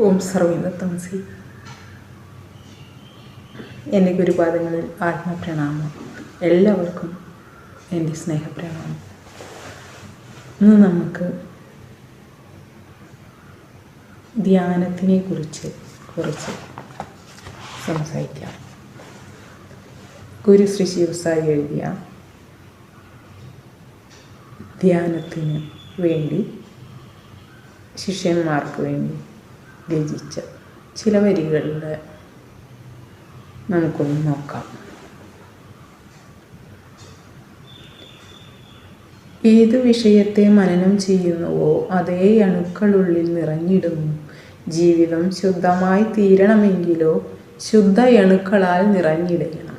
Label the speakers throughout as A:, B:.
A: ഓം സർവീന്ദ തമസി എന്റെ ഗുരുപാദങ്ങളിൽ ആത്മപ്രണാമം. എല്ലാവർക്കും എന്റെ സ്നേഹപ്രണാമം. ഇന്ന് നമുക്ക് ധ്യാനത്തിനെ കുറിച്ച് കുറച്ച് സംസാരിക്കാം. ഗുരു ശ്രീ ശിവസായി എഴുതിയ ധ്യാനത്തിന് വേണ്ടി ശിഷ്യന്മാർക്ക് വേണ്ടി രചിച്ച ചില വരികളിൽ നമുക്കൊന്ന് നോക്കാം. ഏത് വിഷയത്തെ മനനം ചെയ്യുന്നുവോ അതേ അണുക്കളുള്ളിൽ നിറഞ്ഞിടുന്നു. ജീവിതം ശുദ്ധമായി തീരണമെങ്കിലോ ശുദ്ധ അണുക്കളാൽ നിറഞ്ഞിടണം.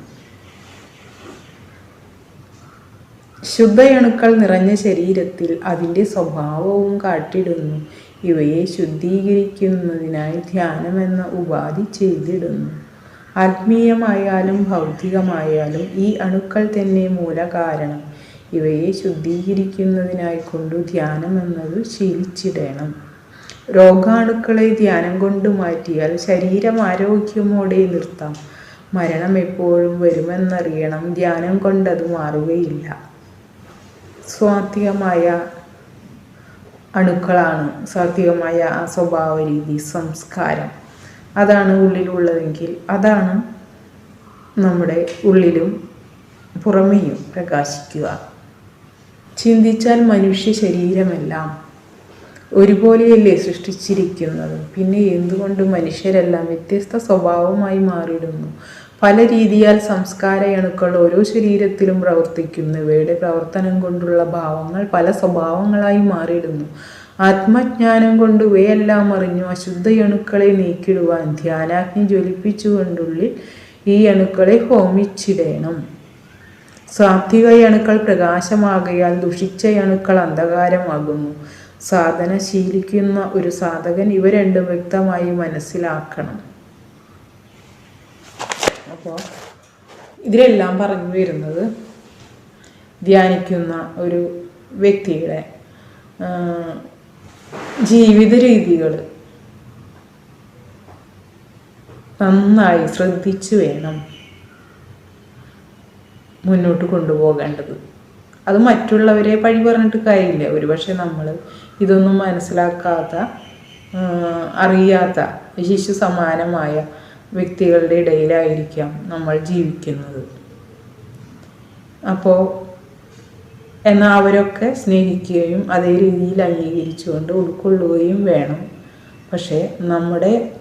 A: ശുദ്ധയണുക്കൾ നിറഞ്ഞ ശരീരത്തിൽ അതിന്റെ സ്വഭാവവും കാട്ടിടുന്നു. ഇവയെ ശുദ്ധീകരിക്കുന്നതിനായി ധ്യാനമെന്ന ഉപാധി ചെയ്തിടുന്നു. ആത്മീയമായാലും ഭൗതികമായാലും ഈ അണുക്കൾ തന്നെ മൂലകാരണം ഇവയെ ശുദ്ധീകരിക്കുന്നതിനായി കൊണ്ടു ധ്യാനം എന്നത് ശീലിച്ചിടണം. രോഗാണുക്കളെ ധ്യാനം കൊണ്ട് മാറ്റിയാൽ ശരീരം ആരോഗ്യമോടെ നിർത്താം. മരണം എപ്പോഴും വരുമെന്നറിയണം. ധ്യാനം കൊണ്ടത് മാറുകയില്ല. സ്വാത്വികമായ അണുക്കളാണ് സാത്വികമായ ആ സ്വഭാവ രീതി സംസ്കാരം. അതാണ് ഉള്ളിലുള്ളതെങ്കിൽ അതാണ് നമ്മുടെ ഉള്ളിലും പുറമേയും പ്രകാശിക്കുക. ചിന്തിച്ചാൽ മനുഷ്യ ശരീരമെല്ലാം ഒരുപോലെയല്ലേ സൃഷ്ടിച്ചിരിക്കുന്നത്? പിന്നെ എന്തുകൊണ്ട് മനുഷ്യരെല്ലാം വ്യത്യസ്ത സ്വഭാവമായി മാറിയിടുന്നു? പല രീതിയാൽ സംസ്കാര അണുക്കൾ ഓരോ ശരീരത്തിലും പ്രവർത്തിക്കുന്നു. ഇവയുടെ പ്രവർത്തനം കൊണ്ടുള്ള ഭാവങ്ങൾ പല സ്വഭാവങ്ങളായി മാറിയിടുന്നു. ആത്മജ്ഞാനം കൊണ്ട് ഇവയെല്ലാം അറിഞ്ഞു അശുദ്ധ അണുക്കളെ നീക്കിടുവാൻ ധ്യാനാഗ്നി ജ്വലിപ്പിച്ചുകൊണ്ടുള്ളിൽ ഈ അണുക്കളെ ഹോമിച്ചിടേണം. സാത്വിക അണുക്കൾ പ്രകാശമാകയാൽ ദുഷിച്ച അണുക്കൾ അന്ധകാരമാകുന്നു. സാധന ശീലിക്കുന്ന ഒരു സാധകൻ ഇവ രണ്ടും വ്യക്തമായി മനസ്സിലാക്കണം. അപ്പോൾ ഇതിലെല്ലാം പറഞ്ഞു വരുന്നത് ധ്യാനിക്കുന്ന ഒരു വ്യക്തിയുടെ ജീവിത രീതികൾ നന്നായി ശ്രദ്ധിച്ചു വേണം മുന്നോട്ട് കൊണ്ടുപോകേണ്ടത്. അത് മറ്റുള്ളവരെ പഴി പറഞ്ഞിട്ട് കാര്യമില്ല. ഒരുപക്ഷെ നമ്മൾ ഇതൊന്നും മനസ്സിലാക്കാത്ത അറിയാത്ത ശിശു സമാനമായ വ്യക്തികളുടെ ഇടയിലായിരിക്കാം നമ്മൾ ജീവിക്കുന്നത്. അപ്പോൾ എന്നാൽ അവരൊക്കെ സ്നേഹിക്കുകയും അതേ രീതിയിൽ അംഗീകരിച്ചുകൊണ്ട് ഉൾക്കൊള്ളുകയും വേണം. പക്ഷേ നമ്മുടെ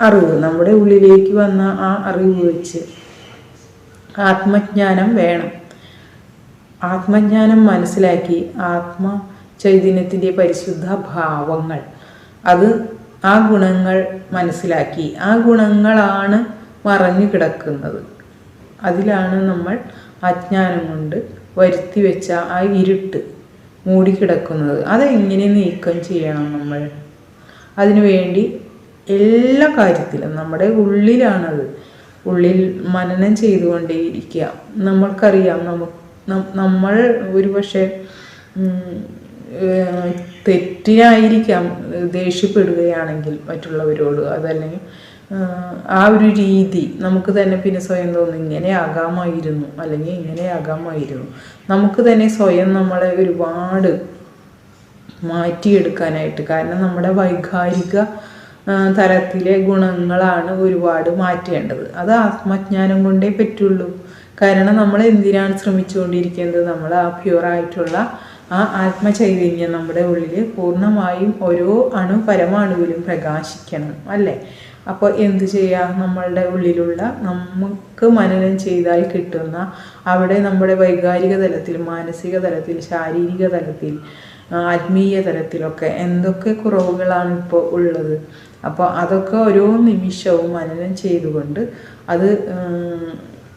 A: അറിവ് നമ്മുടെ ഉള്ളിലേക്ക് വന്ന ആ അറിവ് വെച്ച് ആത്മജ്ഞാനം വേണം. ആത്മജ്ഞാനം മനസ്സിലാക്കി ആത്മ ചൈതന്യത്തിന്റെ പരിശുദ്ധ ഭാവങ്ങൾ. അത് ആ ഗുണങ്ങൾ മനസ്സിലാക്കി. ആ ഗുണങ്ങളാണ് മറഞ്ഞു കിടക്കുന്നത്. അതിലാണ് നമ്മൾ അജ്ഞാനം കൊണ്ട് വരുത്തി വെച്ച ആ ഇരുട്ട് മൂടിക്കിടക്കുന്നത് അതെങ്ങനെ നീക്കം ചെയ്യണം നമ്മൾ? അതിനുവേണ്ടി എല്ലാ കാര്യത്തിലും നമ്മുടെ ഉള്ളിലാണത്. ഉള്ളിൽ മനനം ചെയ്തുകൊണ്ടേയിരിക്കുക. നമ്മൾക്കറിയാം നമുക്ക് നമ്മൾ ഒരുപക്ഷെ തെറ്റിനായിരിക്കാം ദേഷ്യപ്പെടുകയാണെങ്കിൽ മറ്റുള്ളവരോട്. അതല്ലെങ്കിൽ ആ ഒരു രീതി നമുക്ക് തന്നെ പിന്നെ സ്വയം തോന്നും ഇങ്ങനെ ആകാമായിരുന്നു അല്ലെങ്കിൽ ഇങ്ങനെ ആകാമായിരുന്നു. നമുക്ക് തന്നെ സ്വയം നമ്മളെ ഒരുപാട് മാറ്റിയെടുക്കാനായിട്ട് കാരണം നമ്മുടെ വൈകാരിക തരത്തിലെ ഗുണങ്ങളാണ് ഒരുപാട് മാറ്റേണ്ടത്. അത് ആത്മജ്ഞാനം കൊണ്ടേ പറ്റുള്ളൂ. കാരണം നമ്മൾ എന്തിനാണ് ശ്രമിച്ചുകൊണ്ടിരിക്കുന്നത് നമ്മൾ ആ പ്യുവറായിട്ടുള്ള ആ ആത്മചൈതന്യം നമ്മുടെ ഉള്ളിൽ പൂർണമായും ഓരോ അണു പരമാണുവിലും പ്രകാശിക്കണം അല്ലേ? അപ്പോൾ എന്ത് ചെയ്യാം? നമ്മളുടെ ഉള്ളിലുള്ള നമുക്ക് മനനം ചെയ്താൽ കിട്ടുന്ന അവിടെ നമ്മുടെ വൈകാരിക തലത്തിൽ മാനസിക തലത്തിൽ ശാരീരിക തലത്തിൽ ആത്മീയ തലത്തിലൊക്കെ എന്തൊക്കെ കുറവുകളാണ് ഇപ്പോൾ ഉള്ളത്? അപ്പോൾ അതൊക്കെ ഓരോ നിമിഷവും മനനം ചെയ്തുകൊണ്ട് അത്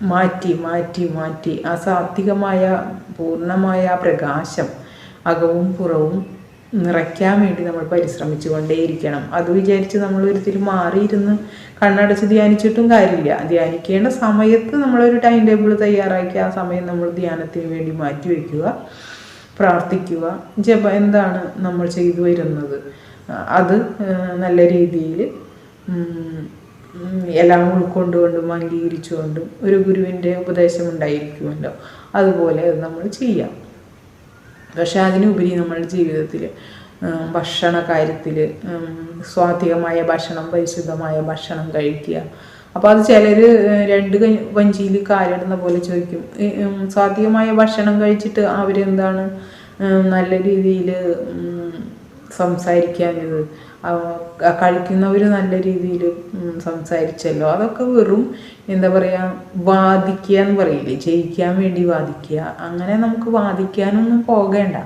A: മാറ്റി മാറ്റി മാറ്റി. ആ സാത്വികമായ പൂർണമായ പ്രകാശം അകവും പുറവും നിറയ്ക്കാൻ വേണ്ടി നമ്മൾ പരിശ്രമിച്ചു കൊണ്ടേയിരിക്കണം അത് വിചാരിച്ച് നമ്മൾ ഒരിക്കലും മാറിയിരുന്ന് കണ്ണടച്ച് ധ്യാനിച്ചിട്ടും കാര്യമില്ല. ധ്യാനിക്കേണ്ട സമയത്ത് നമ്മളൊരു ടൈം ടേബിൾ തയ്യാറാക്കി ആ സമയം നമ്മൾ ധ്യാനത്തിന് വേണ്ടി മാറ്റി വയ്ക്കുക പ്രാർത്ഥിക്കുക ജപ എന്താണ് നമ്മൾ ചെയ്തു വരുന്നത്. അത് നല്ല രീതിയിൽ എല്ലാം ഉൾക്കൊണ്ടുകൊണ്ടും അംഗീകരിച്ചുകൊണ്ടും ഒരു ഗുരുവിന്റെ ഉപദേശം ഉണ്ടായിരിക്കുമല്ലോ അതുപോലെ അത് നമ്മൾ ചെയ്യാം. പക്ഷെ അതിനുപരി നമ്മുടെ ജീവിതത്തിൽ ഭക്ഷണ കാര്യത്തിൽ സ്വാധികമായ ഭക്ഷണം പരിശുദ്ധമായ ഭക്ഷണം കഴിക്കുക. അപ്പോൾ അത് ചിലർ രണ്ട് വഞ്ചിയിൽ കാലിടുന്ന പോലെ ചോദിക്കും. സ്വാധികമായ ഭക്ഷണം കഴിച്ചിട്ട് അവരെന്താണ് നല്ല രീതിയിൽ സംസാരിക്കാനിത് കഴിക്കുന്നവർ നല്ല രീതിയിൽ സംസാരിച്ചല്ലോ. അതൊക്കെ വെറും എന്താ പറയുക വാദിക്കുക എന്ന് പറയില്ലേ? ജയിക്കാൻ വേണ്ടി വാദിക്കുക. അങ്ങനെ നമുക്ക് വാദിക്കാനൊന്നും പോകേണ്ട.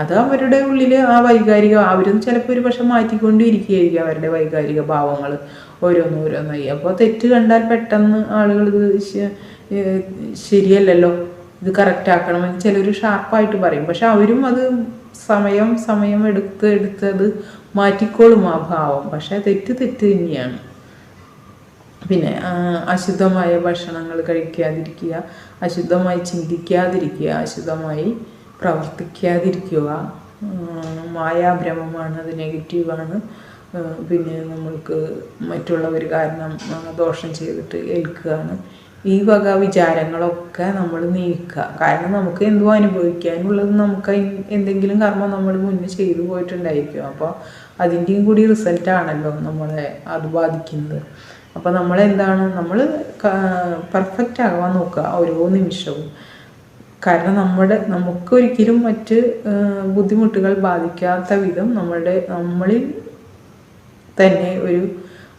A: അത് അവരുടെ ഉള്ളിൽ ആ വൈകാരിക അവരും ചിലപ്പോൾ ഒരു പക്ഷെ മാറ്റിക്കൊണ്ടിരിക്കുകയായിരിക്കും അവരുടെ വൈകാരിക ഭാവങ്ങൾ ഓരോന്നോരോന്നായി അപ്പോൾ തെറ്റ് കണ്ടാൽ പെട്ടെന്ന് ആളുകൾ ഇത് ശരിയല്ലല്ലോ? ഇത് കറക്റ്റ് ആക്കണമെന്ന് ചിലർ ഷാർപ്പായിട്ട് പറയും. പക്ഷെ അവരും അത് സമയം സമയം എടുത്ത് എടുത്ത് അത് മാറ്റിക്കോളും ആ ഭാവം പക്ഷെ തെറ്റ് തെറ്റ് തന്നെയാണ്. പിന്നെ അശുദ്ധമായ ഭക്ഷണങ്ങൾ കഴിക്കാതിരിക്കുക അശുദ്ധമായി ചിന്തിക്കാതിരിക്കുക അശുദ്ധമായി പ്രവർത്തിക്കാതിരിക്കുക മായാഭ്രമമാണ് അത് നെഗറ്റീവാണ്. പിന്നെ നമ്മൾക്ക് മറ്റുള്ളവർ കാരണം ദോഷം ചെയ്തിട്ട് ഏൽക്കുകയാണ്. ഈ വക വിചാരങ്ങളൊക്കെ നമ്മൾ നീക്കുക. കാരണം നമുക്ക് എന്തോ അനുഭവിക്കാനുള്ളത് നമുക്ക് എന്തെങ്കിലും കർമ്മം നമ്മൾ മുന്നേ ചെയ്തു പോയിട്ടുണ്ടായിരിക്കും. അപ്പോൾ അതിന്റെയും കൂടി റിസൾട്ടാണല്ലോ നമ്മളെ അത് ബാധിക്കുന്നത്. അപ്പോൾ നമ്മളെന്താണ്? നമ്മൾ പെർഫെക്റ്റ് ആകാൻ നോക്കുക ഓരോ നിമിഷവും. കാരണം നമ്മുടെ നമുക്കൊരിക്കലും മറ്റ് ബുദ്ധിമുട്ടുകൾ ബാധിക്കാത്ത വിധം നമ്മളുടെ നമ്മളിൽ തന്നെ ഒരു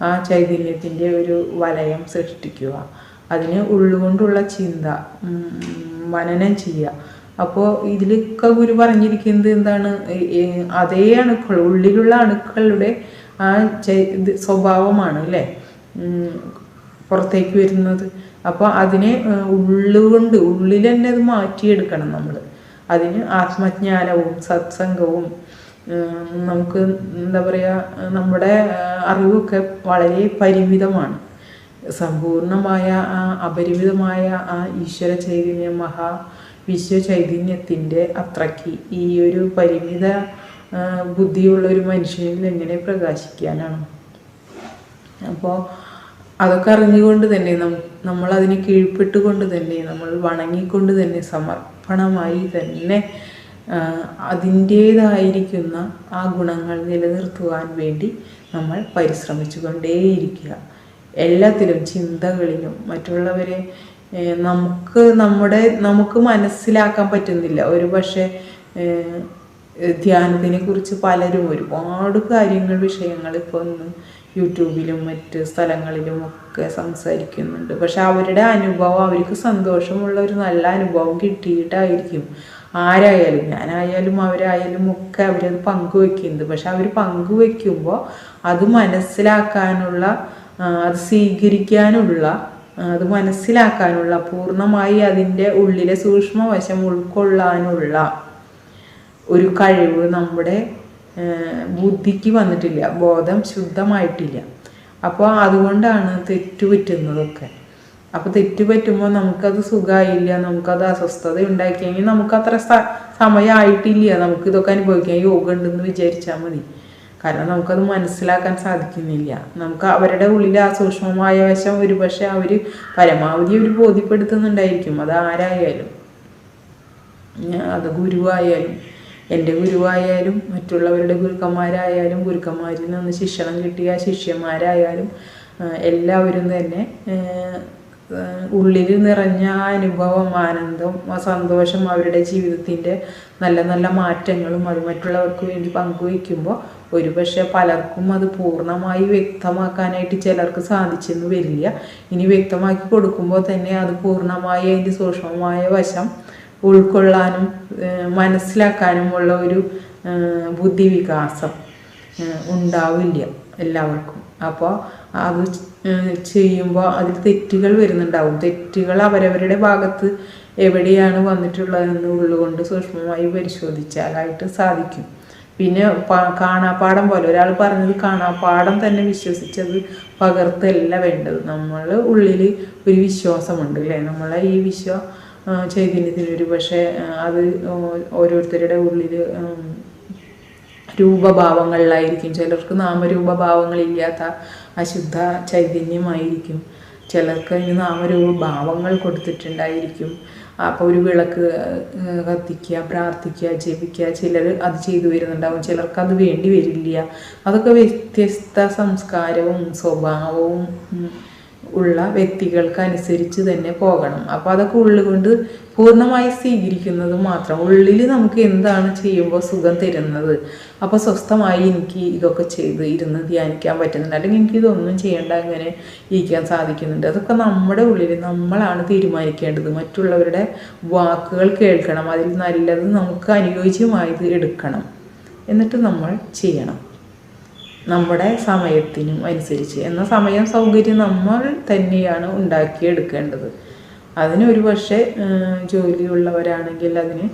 A: ആ ചൈതന്യത്തിന്റെ ഒരു വലയം സൃഷ്ടിക്കുക. അതിന് ഉള്ളുകൊണ്ടുള്ള ചിന്ത മനനം ചെയ്യുക. അപ്പോൾ ഇതിലൊക്കെ ഗുരു പറഞ്ഞിരിക്കുന്നത് എന്താണ്? അതേ അണുക്കൾ ഉള്ളിലുള്ള അണുക്കളുടെ ആ സ്വഭാവമാണ് അല്ലേ? പുറത്തേക്ക് വരുന്നത്. അപ്പോൾ അതിനെ ഉള്ളുകൊണ്ട് ഉള്ളിൽ തന്നെ അത് മാറ്റിയെടുക്കണം നമ്മൾ അതിന് ആത്മജ്ഞാനവും സത്സംഗവും നമുക്ക് എന്താ പറയുക നമ്മുടെ അറിവൊക്കെ വളരെ പരിമിതമാണ്. സമ്പൂർണമായ ആ അപരിമിതമായ ആ ഈശ്വര ചൈതന്യ മഹാ വിശ്വ ചൈതന്യത്തിന്റെ അത്രയ്ക്ക് ഈ ഒരു പരിമിത ബുദ്ധിയുള്ള ഒരു മനുഷ്യനിൽ എങ്ങനെ പ്രകാശിക്കാനാണ്? അപ്പോൾ അതൊക്കെ അറിഞ്ഞുകൊണ്ട് തന്നെ നമ്മൾ അതിനെ കീഴ്പ്പെട്ടുകൊണ്ട് തന്നെ നമ്മൾ വണങ്ങിക്കൊണ്ട് തന്നെ സമർപ്പണമായി തന്നെ അതിന്റേതായിരിക്കുന്ന ആ ഗുണങ്ങൾ നിലനിർത്തുവാൻ വേണ്ടി നമ്മൾ പരിശ്രമിച്ചു കൊണ്ടേയിരിക്കുക എല്ലാത്തിലും ചിന്തകളിലും മറ്റുള്ളവരെ നമുക്ക് നമ്മുടെ നമുക്ക് മനസ്സിലാക്കാൻ പറ്റുന്നില്ല. ഒരു പക്ഷേ ധ്യാനത്തിനെ കുറിച്ച് പലരും ഒരുപാട് കാര്യങ്ങൾ വിഷയങ്ങൾ ഇപ്പോൾ ഒന്ന് യൂട്യൂബിലും മറ്റ് സ്ഥലങ്ങളിലും ഒക്കെ സംസാരിക്കുന്നുണ്ട്. പക്ഷെ അവരുടെ അനുഭവം അവർക്ക് സന്തോഷമുള്ള ഒരു നല്ല അനുഭവം കിട്ടിയിട്ടായിരിക്കും. ആരായാലും ഞാനായാലും അവരായാലും ഒക്കെ അവരത് പങ്കുവെക്കുന്നുണ്ട് പക്ഷെ അവർ പങ്കുവെക്കുമ്പോൾ അത് മനസ്സിലാക്കാനുള്ള അത് സ്വീകരിക്കാനുള്ള അത് മനസ്സിലാക്കാനുള്ള പൂർണമായി അതിന്റെ ഉള്ളിലെ സൂക്ഷ്മവശം ഉൾക്കൊള്ളാനുള്ള ഒരു കഴിവ് നമ്മുടെ ബുദ്ധിക്ക് വന്നിട്ടില്ല. ബോധം ശുദ്ധമായിട്ടില്ല. അപ്പോൾ അതുകൊണ്ടാണ് തെറ്റുപറ്റുന്നതൊക്കെ അപ്പോൾ തെറ്റുപറ്റുമ്പോൾ നമുക്കത് സുഖമായില്ല നമുക്കത് അസ്വസ്ഥത ഉണ്ടാക്കിയെങ്കിൽ നമുക്കത്ര സമയമായിട്ടില്ല നമുക്ക് ഇതൊക്കെ അനുഭവിക്കാൻ യോഗ ഉണ്ടെന്ന് വിചാരിച്ചാൽ മതി. കാരണം നമുക്കത് മനസ്സിലാക്കാൻ സാധിക്കുന്നില്ല. നമുക്ക് അവരുടെ ഉള്ളിൽ ആ സൂക്ഷ്മമായ വശം ഒരുപക്ഷെ അവർ പരമാവധി അവർ ബോധ്യപ്പെടുത്തുന്നുണ്ടായിരിക്കും. അത് ആരായാലും. അത് ഗുരുവായാലും എന്റെ ഗുരുവായാലും മറ്റുള്ളവരുടെ ഗുരുക്കന്മാരായാലും ഗുരുക്കന്മാരിൽ നിന്ന് ശിക്ഷണം കിട്ടിയ ശിഷ്യന്മാരായാലും എല്ലാവരും തന്നെ ഉള്ളിൽ നിറഞ്ഞ ആ അനുഭവം ആനന്ദം ആ സന്തോഷം അവരുടെ ജീവിതത്തിന്റെ നല്ല നല്ല മാറ്റങ്ങളും അത് മറ്റുള്ളവർക്ക് വേണ്ടി പങ്കുവയ്ക്കുമ്പോൾ ഒരുപക്ഷെ പലർക്കും അത് പൂർണമായി വ്യക്തമാക്കാനായിട്ട് ചിലർക്ക് സാധിച്ചെന്ന് വരില്ല. ഇനി വ്യക്തമാക്കി കൊടുക്കുമ്പോൾ തന്നെ അത് പൂർണമായി അതിന്റെ സൂക്ഷ്മമായ വശം ഉൾക്കൊള്ളാനും മനസ്സിലാക്കാനുമുള്ള ഒരു ബുദ്ധിവികാസം ഉണ്ടാവില്ല എല്ലാവർക്കും. അപ്പോൾ അത് ചെയ്യുമ്പോൾ അതിൽ തെറ്റുകൾ വരുന്നുണ്ടാവും. തെറ്റുകൾ അവരവരുടെ ഭാഗത്ത് എവിടെയാണ് വന്നിട്ടുള്ളതെന്ന് ഉള്ളുകൊണ്ട് സൂക്ഷ്മമായി പരിശോധിച്ചാലായിട്ട് സാധിക്കും. പിന്നെ കാണാപ്പാടം പോലെ ഒരാൾ പറഞ്ഞത് കാണാപ്പാടം തന്നെ വിശ്വസിച്ചത് പകർത്തല്ല വേണ്ടത്. നമ്മൾ ഉള്ളിൽ ഒരു വിശ്വാസമുണ്ട് അല്ലേ നമ്മളെ ഈ വിശ്വ ചൈതന്യത്തിന് ഒരു പക്ഷേ അത് ഓരോരുത്തരുടെ ഉള്ളിൽ രൂപഭാവങ്ങളിലായിരിക്കും. ചിലർക്ക് നാമരൂപഭാവങ്ങളില്ലാത്ത അശുദ്ധ ചൈതന്യമായിരിക്കും. ചിലർക്ക് അതിന് നാമരൂപഭാവങ്ങൾ കൊടുത്തിട്ടുണ്ടായിരിക്കും. അപ്പോൾ ഒരു വിളക്ക് കത്തിക്കുക പ്രാർത്ഥിക്കുക ജപിക്കുക ചിലർ അത് ചെയ്തു വരുന്നുണ്ടാവും. ചിലർക്ക് അത് വേണ്ടി വരില്ല. അതൊക്കെ വ്യത്യസ്ത സംസ്കാരവും സ്വഭാവവും ഉള്ള വ്യക്തികൾക്ക് അനുസരിച്ച് തന്നെ പോകണം. അപ്പോൾ അതൊക്കെ ഉള്ളുകൊണ്ട് പൂർണമായി സ്വീകരിക്കുന്നത് മാത്രം. ഉള്ളിൽ നമുക്ക് എന്താണ് ചെയ്യുമ്പോൾ സുഖം തരുന്നത്? അപ്പോൾ സ്വസ്ഥമായി എനിക്ക് ഇതൊക്കെ ചെയ്ത് ഇരുന്ന് ധ്യാനിക്കാൻ പറ്റുന്നുണ്ട്. അല്ലെങ്കിൽ എനിക്ക് ഇതൊന്നും ചെയ്യേണ്ട അങ്ങനെ ഇരിക്കാൻ സാധിക്കുന്നുണ്ട്. അതൊക്കെ നമ്മുടെ ഉള്ളിൽ നമ്മളാണ് തീരുമാനിക്കേണ്ടത്. മറ്റുള്ളവരുടെ വാക്കുകൾ കേൾക്കണം. അതിൽ നല്ലത് നമുക്ക് അനുയോജ്യമായത് എടുക്കണം. എന്നിട്ട് നമ്മൾ ചെയ്യണം. നമ്മുടെ സമയത്തിനും അനുസരിച്ച്. എന്ന സമയം സൗകര്യം നമ്മൾ തന്നെയാണ് ഉണ്ടാക്കിയെടുക്കേണ്ടത്. അതിന് ഒരു പക്ഷേ ജോലിയുള്ളവരാണെങ്കിൽ അതിന്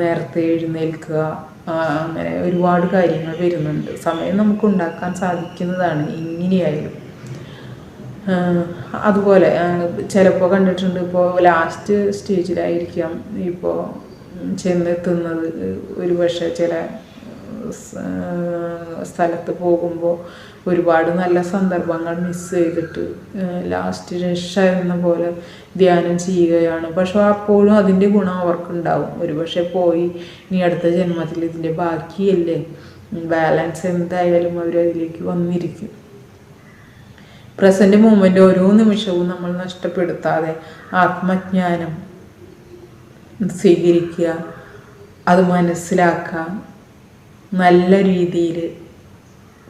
A: നേരത്തെ എഴുന്നേൽക്കുക അങ്ങനെ ഒരുപാട് കാര്യങ്ങൾ വരുന്നുണ്ട്. സമയം നമുക്ക് ഉണ്ടാക്കാൻ സാധിക്കുന്നതാണ് ഇങ്ങനെയായാലും. അതുപോലെ ചിലപ്പോൾ കണ്ടിട്ടുണ്ട് ഇപ്പോൾ ലാസ്റ്റ് സ്റ്റേജിലായിരിക്കാം ഇപ്പോൾ ചെന്നെത്തുന്നത്. ഒരു പക്ഷേ ചില സ്ഥലത്ത് പോകുമ്പോൾ ഒരുപാട് നല്ല സന്ദർഭങ്ങൾ മിസ് ചെയ്തിട്ട് ലാസ്റ്റ് രക്ഷ എന്ന പോലെ ധ്യാനം ചെയ്യുകയാണ്. പക്ഷെ അപ്പോഴും അതിന്റെ ഗുണം അവർക്കുണ്ടാവും. ഒരുപക്ഷെ പോയി ഇനി അടുത്ത ജന്മത്തിൽ ഇതിന്റെ ബാക്കിയല്ലേ? ബാലൻസ് എന്തായാലും അവർ അതിലേക്ക് വന്നിരിക്കും. പ്രസന്റ് മൂമെന്റ് ഓരോ നിമിഷവും നമ്മൾ നഷ്ടപ്പെടുത്താതെ ആത്മജ്ഞാനം സ്വീകരിക്കുക അത് മനസ്സിലാക്കുക നല്ല രീതിയിൽ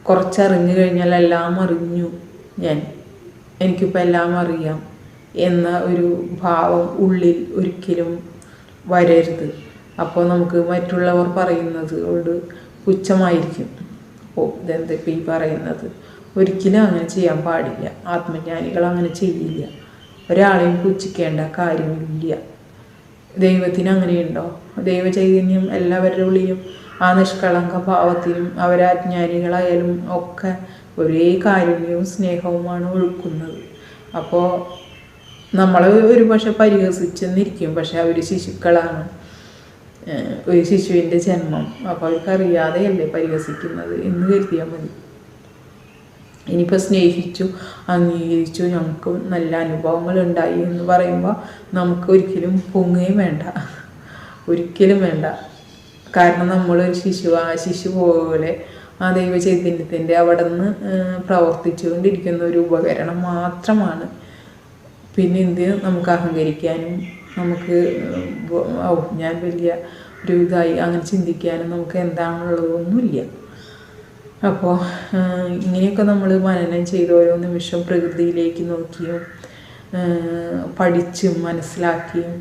A: കുറച്ചറിഞ്ഞു കഴിഞ്ഞാൽ എല്ലാം അറിഞ്ഞു ഞാൻ. എനിക്കിപ്പോൾ എല്ലാം അറിയാം എന്ന ഒരു ഭാവം ഉള്ളിൽ ഒരിക്കലും വരരുത്. അപ്പോൾ നമുക്ക് മറ്റുള്ളവർ പറയുന്നത് കൊണ്ട് പുച്ഛമായിരിക്കും. ഓ ഇതെന്താ ഇപ്പം ഈ പറയുന്നത്? ഒരിക്കലും അങ്ങനെ ചെയ്യാൻ പാടില്ല. ആത്മജ്ഞാനികൾ അങ്ങനെ ചെയ്യില്ല. ഒരാളെയും പുച്ഛിക്കേണ്ട കാര്യമില്ല. ദൈവത്തിന് അങ്ങനെയുണ്ടോ? ദൈവചൈതന്യം എല്ലാവരുടെ ഉള്ളിലും ആ നിഷ്കളങ്ക ഭാവത്തിലും അവരാജ്ഞാനികളായാലും ഒക്കെ ഒരേ കാരുണ്യവും സ്നേഹവുമാണ് ഒഴുക്കുന്നത്. അപ്പോൾ നമ്മൾ ഒരു പക്ഷെ പരിഹസിച്ചെന്നിരിക്കും. പക്ഷെ അവർ ശിശുക്കളാണ്. ഒരു ശിശുവിന്റെ ജന്മം. അപ്പോൾ അവർക്കറിയാതെയല്ലേ പരിഹസിക്കുന്നത് എന്ന് കരുതിയാൽ മതി. ഇനിയിപ്പോൾ സ്നേഹിച്ചു അംഗീകരിച്ചു ഞങ്ങൾക്ക് നല്ല അനുഭവങ്ങൾ ഉണ്ടായി എന്ന് പറയുമ്പോൾ നമുക്ക് ഒരിക്കലും പൊങ്ങുകയും വേണ്ട. ഒരിക്കലും വേണ്ട. കാരണം നമ്മളൊരു ശിശു ആ ശിശു പോലെ ആ ദൈവ ചൈതന്യത്തിന്റെ അവിടെ നിന്ന് പ്രവർത്തിച്ചുകൊണ്ടിരിക്കുന്ന ഒരു ഉപകരണം മാത്രമാണ്. പിന്നെ എന്ത് നമുക്ക് അഹങ്കരിക്കാനും നമുക്ക് ഓ ഞാൻ വലിയ ഒരു ഇതായി അങ്ങനെ ചിന്തിക്കാനും നമുക്ക് എന്താണുള്ളതൊന്നുമില്ല. അപ്പോൾ ഇങ്ങനെയൊക്കെ നമ്മൾ മനനം ചെയ്ത് ഓരോ നിമിഷം പ്രകൃതിയിലേക്ക് നോക്കിയും പഠിച്ചും മനസ്സിലാക്കിയും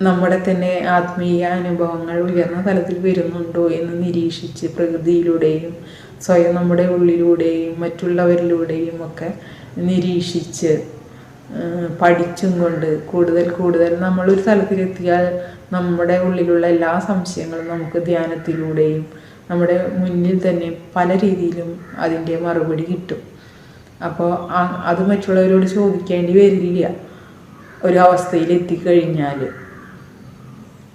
A: നമ്മുടെ തന്നെ ആത്മീയ അനുഭവങ്ങൾ ഉയർന്ന തലത്തിൽ വരുന്നുണ്ടോ എന്ന് നിരീക്ഷിച്ച് പ്രകൃതിയിലൂടെയും സ്വയം നമ്മുടെ ഉള്ളിലൂടെയും മറ്റുള്ളവരിലൂടെയും ഒക്കെ നിരീക്ഷിച്ച് പഠിച്ചും കൊണ്ട് കൂടുതൽ കൂടുതൽ നമ്മളൊരു തലത്തിലെത്തിയാൽ നമ്മുടെ ഉള്ളിലുള്ള എല്ലാ സംശയങ്ങളും നമുക്ക് ധ്യാനത്തിലൂടെയും നമ്മുടെ മുന്നിൽ തന്നെ പല രീതിയിലും അതിന്റെ മറുപടി കിട്ടും. അപ്പോൾ അത് മറ്റുള്ളവരോട് ചോദിക്കേണ്ടി വരില്ല. ഒരു അവസ്ഥയിൽ എത്തിക്കഴിഞ്ഞാൽ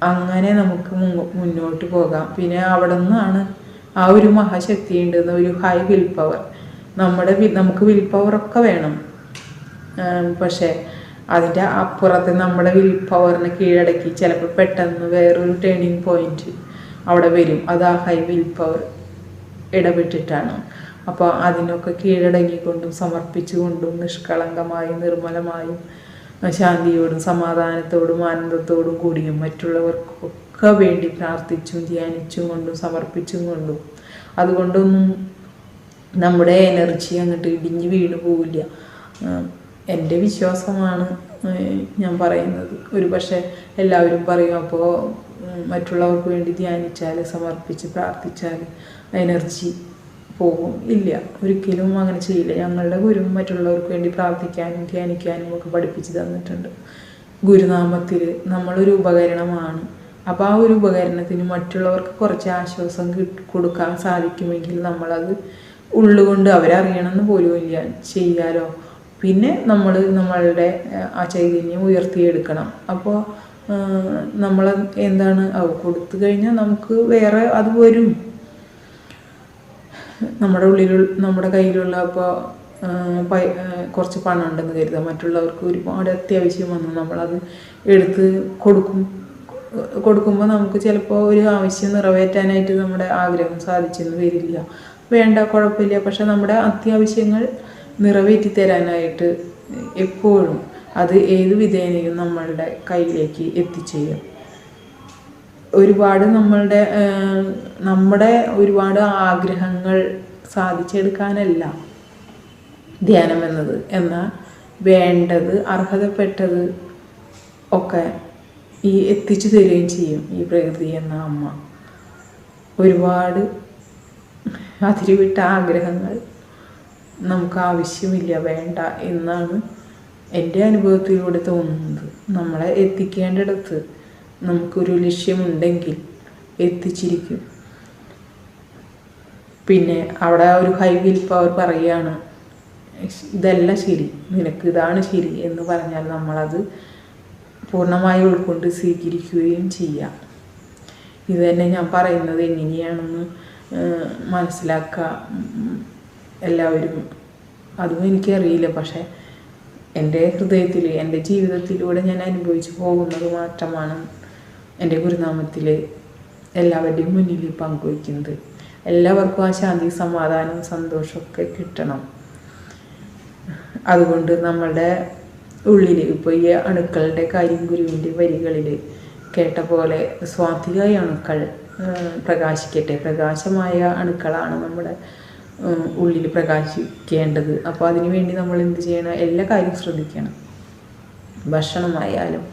A: അങ്ങനെ നമുക്ക് മുന്നോട്ട് പോകാം. പിന്നെ അവിടെ നിന്നാണ് ആ ഒരു മഹാശക്തി ഉണ്ടെന്ന ഒരു ഹൈ വിൽ പവർ നമ്മുടെ നമുക്ക് വിൽ ഒക്കെ വേണം. പക്ഷേ അതിന്റെ അപ്പുറത്ത് നമ്മുടെ വിൽ പവറിനെ കീഴടക്കി ചിലപ്പോൾ പെട്ടെന്ന് വേറൊരു ടേണിങ് പോയിന്റ് അവിടെ വരും. അത് ആ ഹൈ വിൽ പവർ ഇടപെട്ടിട്ടാണ്. അപ്പോൾ അതിനൊക്കെ കീഴടങ്ങിക്കൊണ്ടും സമർപ്പിച്ചുകൊണ്ടും നിഷ്കളങ്കമായും നിർമ്മലമായും ശാന്തിയോടും സമാധാനത്തോടും ആനന്ദത്തോടും കൂടിയും മറ്റുള്ളവർക്കൊക്കെ വേണ്ടി പ്രാർത്ഥിച്ചും ധ്യാനിച്ചും കൊണ്ടും സമർപ്പിച്ചും കൊണ്ടും. അതുകൊണ്ടൊന്നും നമ്മുടെ എനർജി അങ്ങോട്ട് ഇടിഞ്ഞ് വീണ് പോവില്ല. എന്റെ വിശ്വാസമാണ് ഞാൻ പറയുന്നത്. ഒരു പക്ഷേ എല്ലാവരും പറയും അപ്പോൾ മറ്റുള്ളവർക്ക് വേണ്ടി ധ്യാനിച്ചാൽ സമർപ്പിച്ച് പ്രാർത്ഥിച്ചാൽ എനർജി പോകും. ഇല്ല. ഒരിക്കലും അങ്ങനെ ചെയ്യില്ല. ഞങ്ങളുടെ ഗുരു മറ്റുള്ളവർക്ക് വേണ്ടി പ്രാർത്ഥിക്കാനും ധ്യാനിക്കാനും ഒക്കെ പഠിപ്പിച്ച് തന്നിട്ടുണ്ട്. ഗുരുനാമത്തിൽ നമ്മളൊരു ഉപകരണമാണ്. അപ്പോൾ ആ ഒരു ഉപകരണത്തിന് മറ്റുള്ളവർക്ക് കുറച്ച് ആശ്വാസം കൊടുക്കാൻ സാധിക്കുമെങ്കിൽ നമ്മളത് ഉള്ളുകൊണ്ട് അവരറിയണമെന്ന് പോലും ഇല്ല. ചെയ്യാലോ? പിന്നെ നമ്മൾ നമ്മളുടെ ആ ചൈതന്യം ഉയർത്തിയെടുക്കണം. അപ്പോൾ നമ്മൾ എന്താണ്? കൊടുത്തു കഴിഞ്ഞാൽ നമുക്ക് വേറെ അത് വരും. നമ്മുടെ ഉള്ളിൽ നമ്മുടെ കയ്യിലുള്ള ഇപ്പോൾ കുറച്ച് പണം ഉണ്ടെന്ന് കരുതുക മറ്റുള്ളവർക്ക് ഒരുപാട് അത്യാവശ്യം വന്നു. നമ്മളത് എടുത്ത് കൊടുക്കും. കൊടുക്കുമ്പോൾ നമുക്ക് ചിലപ്പോൾ ഒരു ആവശ്യം നിറവേറ്റാനായിട്ട് നമ്മുടെ ആഗ്രഹം സാധിച്ചെന്ന് വരില്ല. വേണ്ട കുഴപ്പമില്ല. പക്ഷെ നമ്മുടെ അത്യാവശ്യങ്ങൾ നിറവേറ്റി തരാനായിട്ട് എപ്പോഴും അത് ഏത് വിധേനയും നമ്മളുടെ കയ്യിലേക്ക് എത്തിച്ചേരും. ഒരുപാട് നമ്മളുടെ നമ്മുടെ ഒരുപാട് ആഗ്രഹങ്ങൾ സാധിച്ചെടുക്കാനല്ല ധ്യാനം എന്നത്. എന്നാൽ വേണ്ടത് അർഹതപ്പെട്ടത് ഒക്കെ ഈ എത്തിച്ചു തരികയും ചെയ്യും ഈ പ്രകൃതി എന്ന അമ്മ. ഒരുപാട് അതിരുവിട്ട ആഗ്രഹങ്ങൾ നമുക്ക് ആവശ്യമില്ല വേണ്ട എന്നാണ് എന്റെ അനുഭവത്തിലൂടെ തോന്നുന്നത്. നമ്മളെ എത്തിക്കേണ്ടിടത്ത് നമുക്കൊരു ലക്ഷ്യമുണ്ടെങ്കിൽ എത്തിച്ചിരിക്കും. പിന്നെ അവിടെ ഒരു ഹൈ വിൽ പവർ പറയുകയാണ് ഇതല്ല ശരി നിനക്ക് ഇതാണ് ശരി എന്ന് പറഞ്ഞാൽ നമ്മളത് പൂർണമായി ഉൾക്കൊണ്ട് സ്വീകരിക്കുകയും ചെയ്യാം. ഇത് തന്നെ ഞാൻ പറയുന്നത് എങ്ങനെയാണെന്ന് മനസ്സിലാക്കുക എല്ലാവരും അതും എനിക്കറിയില്ല. പക്ഷേ എന്റെ ഹൃദയത്തിൽ എന്റെ ജീവിതത്തിലൂടെ ഞാൻ അനുഭവിച്ചു പോകുന്നത് മാത്രമാണ് എന്റെ ഗുരുനാമത്തിൽ എല്ലാവരുടെയും മുന്നിൽ പങ്കുവയ്ക്കുന്നത്. എല്ലാവർക്കും ആ ശാന്തി സമാധാനവും സന്തോഷമൊക്കെ കിട്ടണം. അതുകൊണ്ട് നമ്മളുടെ ഉള്ളിൽ ഇപ്പോൾ ഈ അണുക്കളുടെ കാര്യം ഗുരുവിന്റെ വരികളിൽ കേട്ട പോലെ സ്വാധികായ അണുക്കൾ പ്രകാശിക്കട്ടെ. പ്രകാശമായ അണുക്കളാണ് നമ്മുടെ ഉള്ളിൽ പ്രകാശിക്കേണ്ടത്. അപ്പോൾ അതിനുവേണ്ടി നമ്മൾ എന്ത് ചെയ്യണം? എല്ലാ കാര്യവും ശ്രദ്ധിക്കണം. ഭക്ഷണമായാലും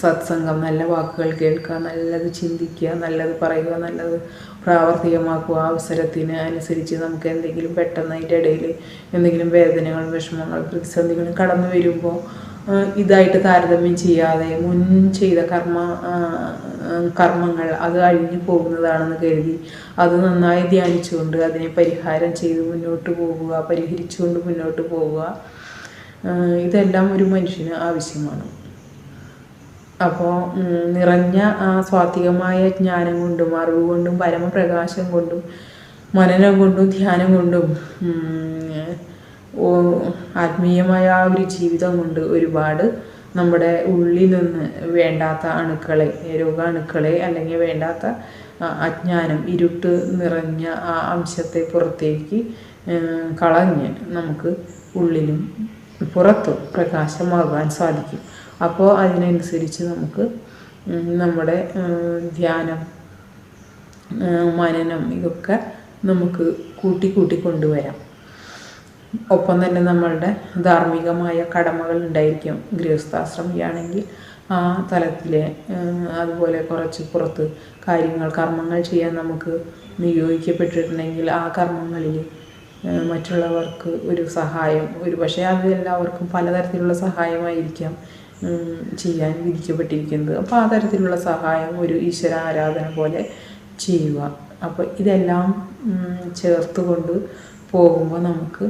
A: സത്സംഗം നല്ല വാക്കുകൾ കേൾക്കുക നല്ലത് ചിന്തിക്കുക നല്ലത് പറയുക നല്ലത് പ്രാവർത്തികമാക്കുക. അവസരത്തിന് അനുസരിച്ച് നമുക്ക് എന്തെങ്കിലും പെട്ടെന്ന് അതിന്റെ ഇടയിൽ എന്തെങ്കിലും വേദനകൾ വിഷമങ്ങൾ പ്രതിസന്ധികൾ കടന്നു വരുമ്പോൾ ഇതായിട്ട് താരതമ്യം ചെയ്യാതെ മുൻ ചെയ്ത കർമ്മ കർമ്മങ്ങൾ അത് അഴിഞ്ഞു പോകുന്നതാണെന്ന് കരുതി അത് നന്നായി ധ്യാനിച്ചുകൊണ്ട് അതിനെ പരിഹാരം ചെയ്ത് മുന്നോട്ട് പോകുക പരിഹരിച്ചുകൊണ്ട് മുന്നോട്ട് പോവുക. ഇതെല്ലാം ഒരു മനുഷ്യന് ആവശ്യമാണ്. അപ്പോൾ നിറഞ്ഞ സ്വാത്വികമായ ജ്ഞാനം കൊണ്ടും അറിവ് കൊണ്ടും പരമപ്രകാശം കൊണ്ടും മനനം കൊണ്ടും ധ്യാനം കൊണ്ടും ആത്മീയമായ ആ ഒരു ജീവിതം കൊണ്ട് ഒരുപാട് നമ്മുടെ ഉള്ളിൽ നിന്ന് വേണ്ടാത്ത അണുക്കളെ രോഗാണുക്കളെ അല്ലെങ്കിൽ വേണ്ടാത്ത അജ്ഞാനം ഇരുട്ട് നിറഞ്ഞ ആ അംശത്തെ പുറത്തേക്ക് കളഞ്ഞ് നമുക്ക് ഉള്ളിലും പുറത്തും പ്രകാശമാകാൻ സാധിക്കും. അപ്പോൾ അതിനനുസരിച്ച് നമുക്ക് നമ്മുടെ ധ്യാനം മനനം ഇതൊക്കെ നമുക്ക് കൂട്ടി കൂട്ടി കൊണ്ടുവരാം. ഒപ്പം തന്നെ നമ്മളുടെ ധാർമ്മികമായ കടമകൾ ഉണ്ടായിരിക്കും. ഗൃഹസ്ഥാശ്രമിയാണെങ്കിൽ ആ തലത്തിലെ അതുപോലെ കുറച്ച് പുറത്ത് കാര്യങ്ങൾ കർമ്മങ്ങൾ ചെയ്യാൻ നമുക്ക് നിയോഗിക്കപ്പെട്ടിട്ടുണ്ടെങ്കിൽ ആ കർമ്മങ്ങളിൽ മറ്റുള്ളവർക്ക് ഒരു സഹായം ഒരു പക്ഷേ അത് എല്ലാവർക്കും പലതരത്തിലുള്ള സഹായമായിരിക്കാം. ചെയ്യാൻ വിധിക്കപ്പെട്ടിരിക്കുന്നത്. അപ്പോൾ ആ തരത്തിലുള്ള സഹായം ഒരു ഈശ്വര ആരാധന പോലെ ചെയ്യുക. അപ്പോൾ ഇതെല്ലാം ചേർത്ത് പോകുമ്പോൾ നമുക്ക്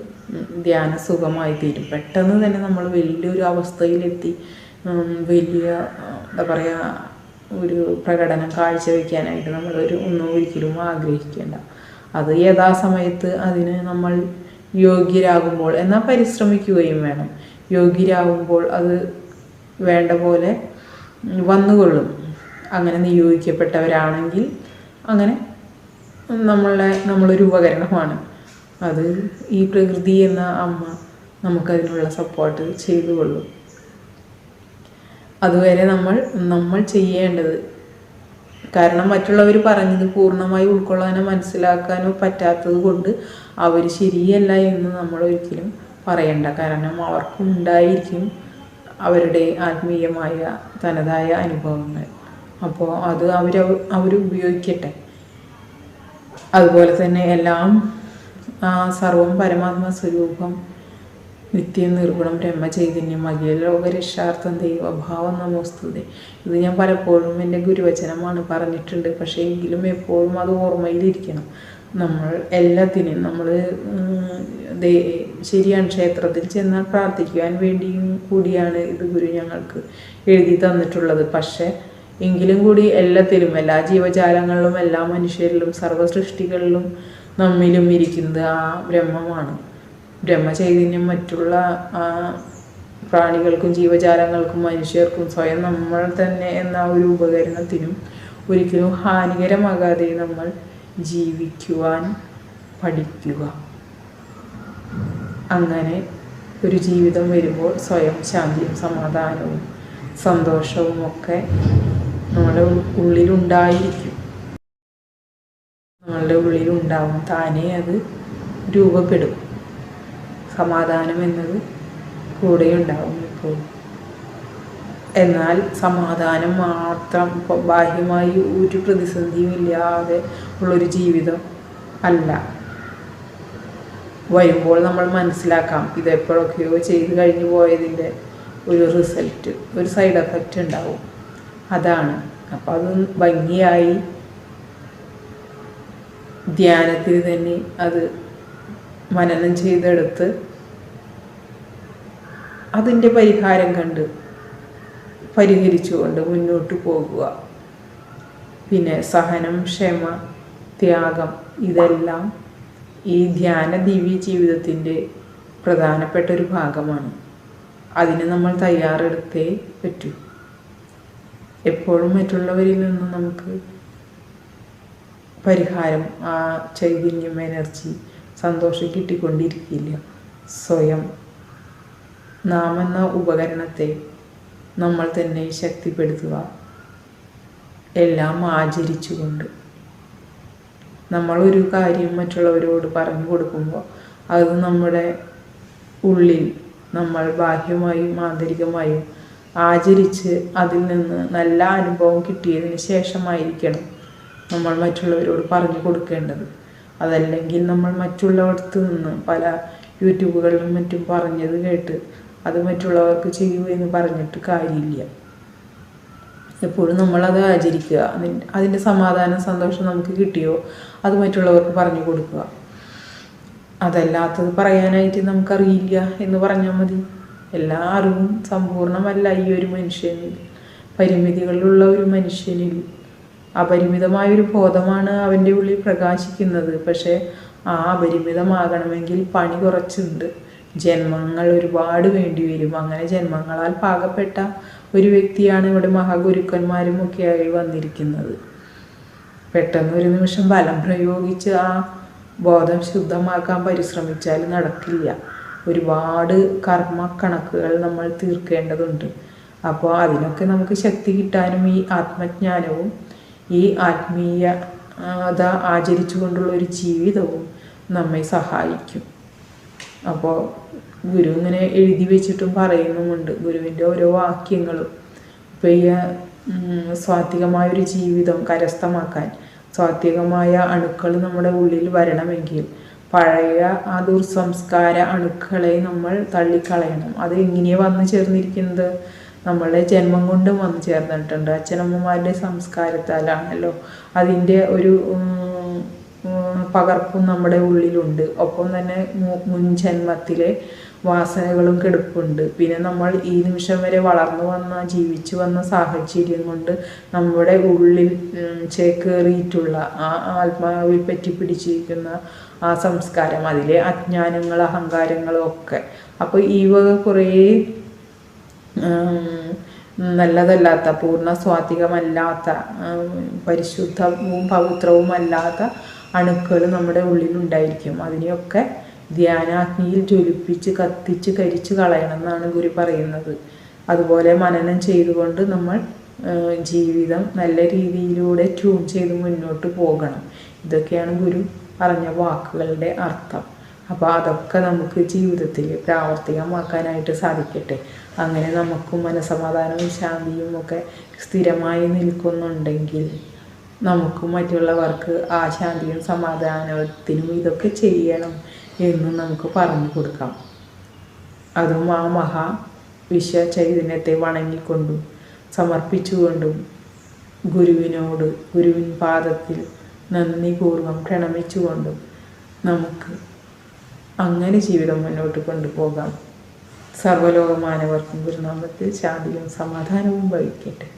A: ധ്യാന സുഖമായി തീരും. പെട്ടെന്ന് തന്നെ നമ്മൾ വലിയൊരു അവസ്ഥയിലെത്തി വലിയ എന്താ പറയുക ഒരു പ്രകടനം കാഴ്ചവെക്കാനായിട്ട് നമ്മളൊരു ഒന്നും ഒരിക്കലും ആഗ്രഹിക്കേണ്ട. അത് യഥാസമയത്ത് അതിന് നമ്മൾ യോഗ്യരാകുമ്പോൾ എന്നാൽ പരിശ്രമിക്കുകയും വേണം. യോഗ്യരാകുമ്പോൾ അത് വേണ്ട പോലെ വന്നുകൊള്ളും. അങ്ങനെ നിയോഗിക്കപ്പെട്ടവരാണെങ്കിൽ അങ്ങനെ നമ്മളെ നമ്മളൊരു ഉപകരണമാണ്. അത് ഈ പ്രകൃതി എന്ന അമ്മ നമുക്കതിനുള്ള സപ്പോർട്ട് ചെയ്തു കൊള്ളും അതുവരെ നമ്മൾ നമ്മൾ ചെയ്യേണ്ടത് കാരണം മറ്റുള്ളവർ പറഞ്ഞത് പൂർണമായി ഉൾക്കൊള്ളാനോ മനസ്സിലാക്കാനോ പറ്റാത്തത് കൊണ്ട് അവർ ശരിയല്ല എന്ന് നമ്മൾ ഒരിക്കലും പറയണ്ട. കാരണം അവർക്കും ഉണ്ടായിരിക്കും അവരുടെ ആത്മീയമായ തനതായ അനുഭവങ്ങൾ. അപ്പോൾ അത് അവർ അവർ ഉപയോഗിക്കട്ടെ. അതുപോലെ തന്നെ എല്ലാം സർവം പരമാത്മ സ്വരൂപം നിത്യം നിർഗുണം ബ്രഹ്മ ചൈതന്യം അഖില ലോകരക്ഷാർത്ഥം ദൈവഭാവം നമോസ്തുതി. ഇത് ഞാൻ പലപ്പോഴും എന്റെ ഗുരുവചനമാണ് പറഞ്ഞിട്ടുണ്ട്. പക്ഷേ എങ്കിലും എപ്പോഴും അത് ഓർമ്മയിലിരിക്കണം. നമ്മൾ എല്ലാത്തിനും നമ്മൾ ശരിയാണ് ക്ഷേത്രത്തിൽ ചെന്നാൽ പ്രാർത്ഥിക്കുവാൻ വേണ്ടിയും കൂടിയാണ് ഇത് ഗുരു ഞങ്ങൾക്ക് എഴുതി തന്നിട്ടുള്ളത്. പക്ഷേ എങ്കിലും കൂടി എല്ലാത്തിലും എല്ലാ ജീവജാലങ്ങളിലും എല്ലാ മനുഷ്യരിലും സർവ സൃഷ്ടികളിലും നമ്മിലും ഇരിക്കുന്നത് ആ ബ്രഹ്മമാണ്. ബ്രഹ്മചൈതന്യം മറ്റുള്ള ആ പ്രാണികൾക്കും ജീവജാലങ്ങൾക്കും മനുഷ്യർക്കും സ്വയം നമ്മൾ തന്നെ എന്ന ഒരു ഉപകരണത്തിനും ഒരിക്കലും ഹാനികരമാകാതെ നമ്മൾ ജീവിക്കുവാൻ പഠിക്കുക. അങ്ങനെ ഒരു ജീവിതം വരുമ്പോൾ സ്വയം ശാന്തിയും സമാധാനവും സന്തോഷവും ഒക്കെ നമ്മുടെ ഉള്ളിലുണ്ടായിരിക്കും. നമ്മളുടെ ഉള്ളിലുണ്ടാവും. താനേ അത് രൂപപ്പെടും. സമാധാനം എന്നത് കൂടെയുണ്ടാവും ഇപ്പോൾ. എന്നാൽ സമാധാനം മാത്രം ബാഹ്യമായി ഒരു പ്രതിസന്ധിയും ഇല്ലാതെ ഉള്ളൊരു ജീവിതം അല്ല. വരുമ്പോൾ നമ്മൾ മനസ്സിലാക്കാം ഇത് എപ്പോഴൊക്കെയോ ചെയ്ത് കഴിഞ്ഞു പോയതിന്റെ ഒരു റിസൾട്ട് ഒരു സൈഡ് എഫക്റ്റ് ഉണ്ടാവും. അതാണ്. അപ്പോൾ അത് ഭംഗിയായി ധ്യാനത്തിൽ തന്നെ അത് മനനം ചെയ്തെടുത്ത് അതിന്റെ പരിഹാരം കണ്ട് പരിഹരിച്ചുകൊണ്ട് മുന്നോട്ട് പോകുക. പിന്നെ സഹനം ക്ഷമ ത്യാഗം. ഇതെല്ലാം ഈ ധ്യാന ദിവ്യ ജീവിതത്തിന്റെ പ്രധാനപ്പെട്ട ഒരു ഭാഗമാണ്. അതിന് നമ്മൾ തയ്യാറെടുത്തേ പറ്റൂ. എപ്പോഴും മറ്റുള്ളവരിൽ നിന്നും നമുക്ക് പരിഹാരം ആ ചൈതന്യം എനർജി സന്തോഷം കിട്ടിക്കൊണ്ടിരിക്കില്ല. സ്വയം നാം എന്ന ഉപകരണത്തെ നമ്മൾ തന്നെ ശക്തിപ്പെടുത്തുക. എല്ലാം ആചരിച്ചുകൊണ്ട് നമ്മളൊരു കാര്യം മറ്റുള്ളവരോട് പറഞ്ഞു കൊടുക്കുമ്പോൾ അത് നമ്മുടെ ഉള്ളിൽ നമ്മൾ ബാഹ്യമായും ആന്തരികമായും ആചരിച്ച് അതിൽ നിന്ന് നല്ല അനുഭവം കിട്ടിയതിന് ശേഷമായിരിക്കണം നമ്മൾ മറ്റുള്ളവരോട് പറഞ്ഞു കൊടുക്കേണ്ടത്. അതല്ലെങ്കിൽ നമ്മൾ മറ്റുള്ളവർക്ക് നിന്ന് പല യൂട്യൂബുകളിലും മറ്റും പറഞ്ഞത് കേട്ട് അത് മറ്റുള്ളവർക്ക് ചെയ്യൂ എന്ന് പറഞ്ഞിട്ട് കാര്യമില്ല. എപ്പോഴും നമ്മളത് ആചരിക്കുക. അതിന്റെ സമാധാനം സന്തോഷം നമുക്ക് കിട്ടിയോ അത് മറ്റുള്ളവർക്ക് പറഞ്ഞു കൊടുക്കുക. അതല്ലാത്തത് പറയാനായിട്ട് നമുക്കറിയില്ല എന്ന് പറഞ്ഞാൽ മതി. എല്ലാ അറിവും സമ്പൂർണമല്ല ഈ ഒരു മനുഷ്യനിൽ. പരിമിതികളിലുള്ള ഒരു മനുഷ്യനിൽ. അപരിമിതമായ ഒരു ബോധമാണ് അവന്റെ ഉള്ളിൽ പ്രകാശിക്കുന്നത്. പക്ഷേ ആ അപരിമിതമാകണമെങ്കിൽ പണി കുറച്ചുണ്ട്. ജന്മങ്ങൾ ഒരുപാട് വേണ്ടി വരും. അങ്ങനെ ജന്മങ്ങളാൽ പാകപ്പെട്ട ഒരു വ്യക്തിയാണ് ഇവിടെ മഹാഗുരുക്കന്മാരും ഒക്കെയായി വന്നിരിക്കുന്നത്. പെട്ടെന്ന് ഒരു നിമിഷം ബലം പ്രയോഗിച്ച് ആ ബോധം ശുദ്ധമാക്കാൻ പരിശ്രമിച്ചാൽ നടക്കില്ല. ഒരുപാട് കർമ്മ കണക്കുകൾ നമ്മൾ തീർക്കേണ്ടതുണ്ട്. അപ്പോൾ അതിനൊക്കെ നമുക്ക് ശക്തി കിട്ടാനും ഈ ആത്മജ്ഞാനവും ഈ ആത്മീയത ആചരിച്ചുകൊണ്ടുള്ള ഒരു ജീവിതവും നമ്മെ സഹായിക്കും. അപ്പോൾ ഗുരു ഇങ്ങനെ എഴുതി വെച്ചിട്ടും പറയുന്നുമുണ്ട് ഗുരുവിന്റെ ഓരോ വാക്യങ്ങളും. ഇപ്പോൾ ഈ സ്വാത്വികമായൊരു ജീവിതം കരസ്ഥമാക്കാൻ സ്വാത്വികമായ അണുക്കൾ നമ്മുടെ ഉള്ളിൽ വരണമെങ്കിൽ പഴയ ആ ദുർസംസ്കാര അണുക്കളെ നമ്മൾ തള്ളിക്കളയണം. അത് എങ്ങനെയാണ് വന്നു ചേർന്നിരിക്കുന്നത്? നമ്മളുടെ ജന്മം കൊണ്ടും വന്നു ചേർന്നിട്ടുണ്ട്. അച്ഛനമ്മമാരുടെ സംസ്കാരത്താലാണല്ലോ അതിന്റെ ഒരു പകർപ്പും നമ്മുടെ ഉള്ളിലുണ്ട്. ഒപ്പം തന്നെ മുൻ ജന്മത്തിലെ വാസനകളും കെടുപ്പുണ്ട്. പിന്നെ നമ്മൾ ഈ നിമിഷം വരെ വളർന്നു വന്ന ജീവിച്ചു വന്ന സാഹചര്യം കൊണ്ട് നമ്മുടെ ഉള്ളിൽ ചേക്കേറിയിട്ടുള്ള ആ ആത്മാവിൽ പറ്റി പിടിച്ചിരിക്കുന്ന ആ സംസ്കാരം അതിലെ അജ്ഞാനങ്ങൾ അഹങ്കാരങ്ങളും ഒക്കെ. അപ്പോൾ ഈ വക കുറേ നല്ലതല്ലാത്ത പൂർണ സ്വാത്വികമല്ലാത്ത പരിശുദ്ധവും പവിത്രവുമല്ലാത്ത അണുക്കൾ നമ്മുടെ ഉള്ളിലുണ്ടായിരിക്കും. അതിനെയൊക്കെ ധ്യാനാഗ്നിയിൽ ജ്വലിപ്പിച്ച് കത്തിച്ച് കരിച്ച് കളയണം എന്നാണ് ഗുരു പറയുന്നത്. അതുപോലെ മനനം ചെയ്തുകൊണ്ട് നമ്മൾ ജീവിതം നല്ല രീതിയിലൂടെ ട്യൂൺ ചെയ്ത് മുന്നോട്ട് പോകണം. ഇതൊക്കെയാണ് ഗുരു പറഞ്ഞ വാക്കുകളുടെ അർത്ഥം. അപ്പോൾ അതൊക്കെ നമുക്ക് ജീവിതത്തിൽ പ്രാവർത്തികമാക്കാനായിട്ട് സാധിക്കട്ടെ. അങ്ങനെ നമുക്കും മനസമാധാനവും ശാന്തിയും ഒക്കെ സ്ഥിരമായി നിൽക്കുന്നുണ്ടെങ്കിൽ നമുക്ക് മറ്റുള്ളവർക്ക് ആ ശാന്തിയും സമാധാനത്തിനും ഇതൊക്കെ ചെയ്യണം എന്ന് നമുക്ക് പറഞ്ഞു കൊടുക്കാം. അതും ആ മഹാ വിശ്വ ചൈതന്യത്തെ വണങ്ങിക്കൊണ്ടും സമർപ്പിച്ചുകൊണ്ടും ഗുരുവിനോട് ഗുരുവിൻ പാദത്തിൽ നന്ദിപൂർവം പ്രണമിച്ചുകൊണ്ടും നമുക്ക് അങ്ങനെ ജീവിതം മുന്നോട്ട് കൊണ്ടുപോകാം. സർവലോകമാനവർക്കും ഗുരുനാമത്തിൽ ശാന്തിയും സമാധാനവും വഹിക്കട്ടെ.